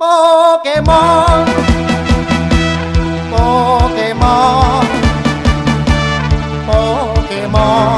โปเกมอนโปเกมอนโปเกมอน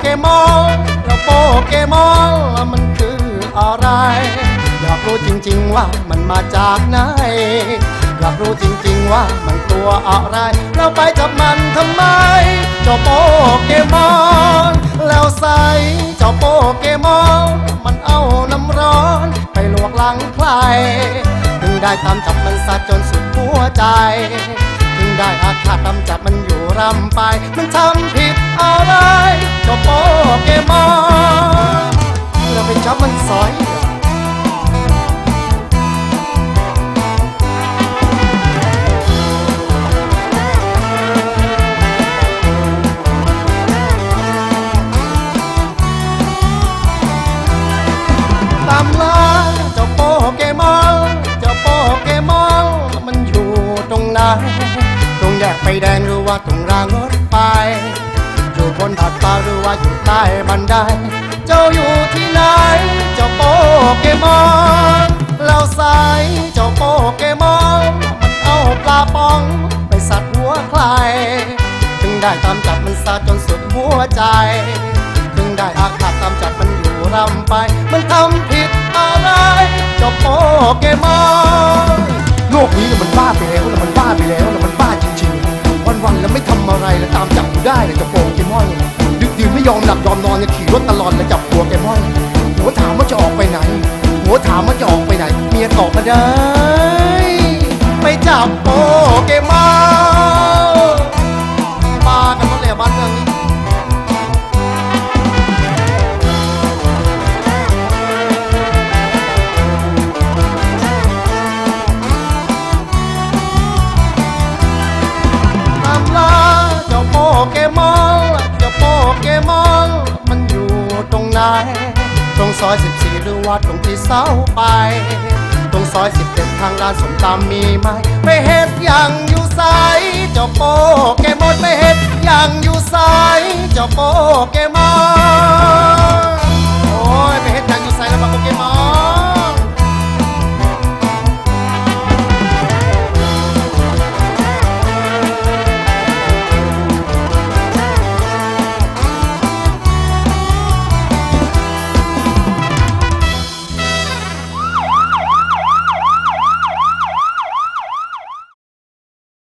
เกมอนแล้วโปเกมอนแล้วมันคืออะไร อยากรู้จริง ๆ ว่ามันมาจากไหน อยากรู้จริง ๆ ว่ามันตัวอะไรแล้วไปจับมันทำไม เจ้าโปเกมอนแล้วใส่เจ้าโปเกมอนมันเอาน้ำร้อน ไปลวกหลังใครถึงได้ตามจับมันซะจนสุดหัวใจถึงได้อาฆาตกำจัดมันอยู่รำไป มันทำผิดอะไร ตรงแยกไฟแดงหรือว่าตรงรางรถไฟอยู่บนดาดฟ้าหรือว่าอยู่ใต้บันได เจ้าอยู่ที่ไหน เจ้าโปเกมอนเราใส่เจ้าโปเกมอนมันเอาปลาปอง ไปสัตว์หัวใครถึงได้ตามจับมันซาจนสุดหัวใจ ถึงได้อาฆาตตามจับมันอยู่รำไป มันทำผิดอะไร เจ้าโปเกมอน ได้เลยจะโปเกมอน ดึกดื่นไม่ยอมหลับยอมนอนเนี่ยขี่รถตลอดเลยจับหัวเกมอน หัวถามว่าจะออกไปไหน หัวถามว่าจะออกไปไหน เมียตอบมาได้ ไปจับโปเกมอน ซอย 14 หรือว่าตรงที่เสาไป ตรงซอย 17 ทางร้านสมตำมีไหมไปเฮ็ดยังอยู่ไสเจ้าโปเกมอนไปเฮ็ดยังอยู่ไสเจ้าโปเกมอนโอ้ยไปเฮ็ดอย่างอยู่ไสแล้วมาโปเกมอน